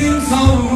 seems so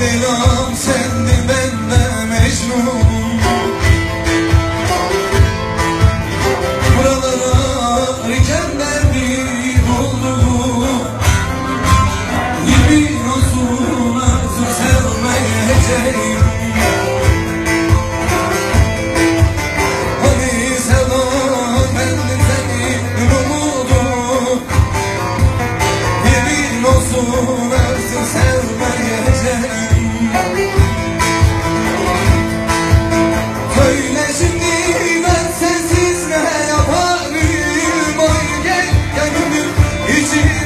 belam sendi ben de mecnun. Buralara rikenler bir oldu Gibi olsun artık sevmeyeceğim. Hadi sevda bendim senin umudum. Yemin olsun artık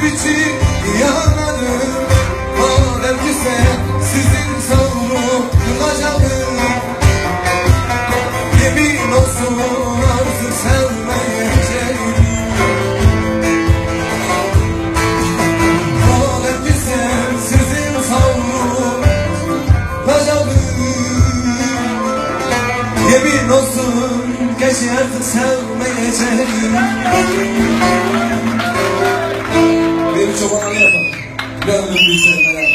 içim içim yanarım. Madem ki sen sizin savrulacağım Yemin olsun artık sevmeyeceğim. Madem ki sen sizin savrulacağım Yemin olsun geç artık sevmeyeceğim forever. Ya and be